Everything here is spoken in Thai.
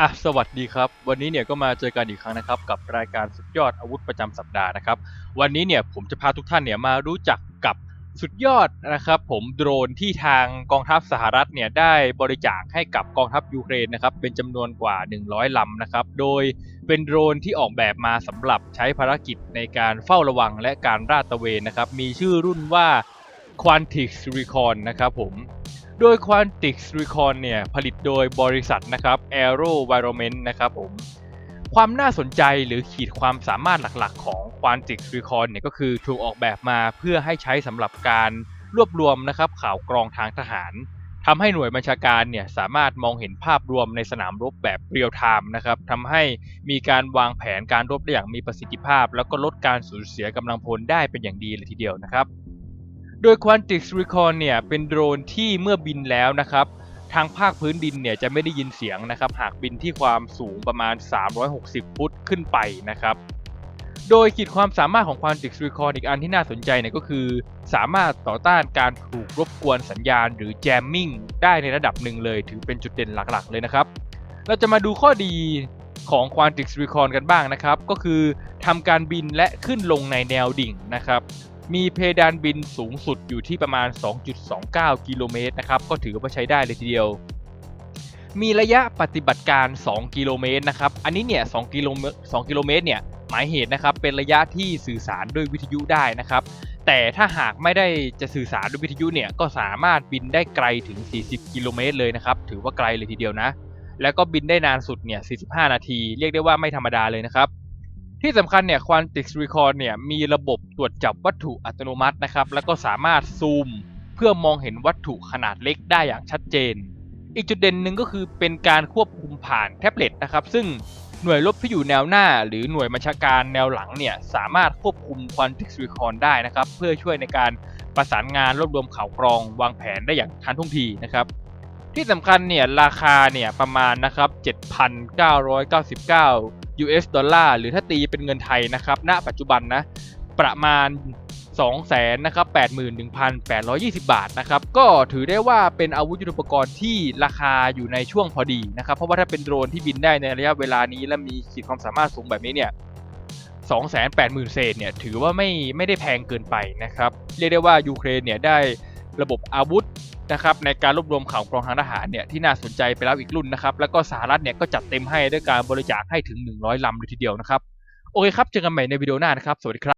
อะสวัสดีครับ วันนี้เนี่ยก็มาเจอกันอีกครั้งนะครับ กับรายการสุดยอดอาวุธประจำสัปดาห์นะครับ วันนี้เนี่ยผมจะพาทุกท่านเนี่ยมารู้จักกับสุดยอดนะครับ ผมโดรนที่ทางกองทัพสหรัฐเนี่ยได้บริจาคให้กับกองทัพยูเครนนะครับ เป็นจำนวนกว่า 100ลำนะครับ โดยเป็นโดรนที่ออกแบบมาสำหรับใช้ภารกิจในการเฝ้าระวังและการราดตระเวนนะครับ มีชื่อรุ่นว่า Quantix Recon นะครับผม โดย Quantix Recon เนี่ย ผลิตโดยบริษัทนะครับ AeroVironment นะครับผม ความน่าสนใจหรือขีดความสามารถหลักๆ ของ Quantix Recon เนี่ยก็คือถูกออกแบบมาเพื่อให้ใช้สำหรับการรวบรวมนะครับข่าวกรองทางทหารทำให้หน่วยบัญชาการเนี่ยสามารถมองเห็นภาพรวมในสนามรบแบบเรียลไทม์นะครับทำให้มีการวางแผนการรบได้อย่างมีประสิทธิภาพ แล้วก็ลดการสูญเสียกำลังพลได้เป็นอย่างดีเลยทีเดียวนะครับ โดย Quantix Recon เนี่ยเป็นโดรนที่เมื่อบินแล้วนะครับทางภาคพื้นดินเนี่ยจะไม่ได้ยินเสียงนะครับหากบินที่ความสูงประมาณ 360 ฟุตขึ้นไปนะครับโดยขีดความสามารถของ Quantix Recon อีกอันที่น่าสนใจเนี่ยก็คือ สามารถต่อต้านการถูกรบกวนสัญญาณหรือ jamming ได้ในระดับหนึ่งเลย ถือเป็นจุดเด่นหลักๆ เลยนะครับ เราจะมาดูข้อดีของ Quantix Recon กันบ้างนะครับ ก็คือทำการบินและขึ้นลงในแนวดิ่งนะครับ มีเพดานบินสูงสุดอยู่ที่ประมาณ 2.29 กิโลเมตรนะครับ ก็ถือว่าใช้ได้เลยทีเดียว มีระยะปฏิบัติการ 2 กิโลเมตรนะครับ อันนี้เนี่ย2กิโลเมตร2กิโลเมตรเนี่ยหมายเหตุนะครับเป็นระยะที่สื่อสารด้วยวิทยุได้นะครับ แต่ถ้าหากไม่ได้จะสื่อสารด้วยวิทยุเนี่ยก็สามารถบินได้ไกลถึง 40 กิโลเมตรเลยนะครับ ถือว่าไกลเลยทีเดียวนะ แล้วก็บินได้นานสุดเนี่ย 45 นาที เรียกได้ว่าไม่ธรรมดาเลยนะครับ ที่สำคัญเนี่ย Quantix Recon เนี่ยมีระบบตรวจจับวัตถุอัตโนมัตินะครับ แล้วก็สามารถซูมเพื่อมองเห็นวัตถุขนาดเล็กได้อย่างชัดเจน อีกจุดเด่นหนึ่งก็คือเป็นการควบคุมผ่านแท็บเล็ตนะครับ ซึ่งหน่วยรบที่อยู่แนวหน้า หรือหน่วยบัญชาการแนวหลังเนี่ยสามารถควบคุม Quantix Recon ได้นะครับ เพื่อช่วยในการประสานงานรวบรวมข่าวกรอง วางแผนได้อย่างทันท่วงทีนะครับที่สำคัญเนี่ยราคาเนี่ยประมาณนะครับ 7,999 US ดอลลาร์หรือถ้าตีเป็นเงินไทยนะครับ ณ ปัจจุบันนะ ประมาณ 2 0 0 0 0นะครับ81,820 บาทนะครับ ก็ถือได้ว่าเป็นอาวุธยุทโธปกรณ์ที่ราคาอยู่ในช่วงพอดีนะครับ เพราะว่าถ้าเป็นโดรนที่บินได้ในระยะเวลานี้ และมีขีดความสามารถสูงแบบนี้เนี่ย280,000 เศษเนี่ยถือว่าไม่ไม่ได้แพงเกินไปนะครับ เรียกได้ว่ายูเครนเนี่ยได้ระบบอาวุธ นะครับในการรวบรวมข่าวกรองทางทหารเนี่ยที่น่าสนใจไปแล้วอีกรุ่นนะครับแล้วก็สหรัฐเนี่ยก็จัดเต็มให้ด้วยการบริจาคให้ถึง 100 ลำเลยทีเดียวนะครับ โอเคครับ เจอกันใหม่ในวิดีโอหน้านะครับ สวัสดีครับ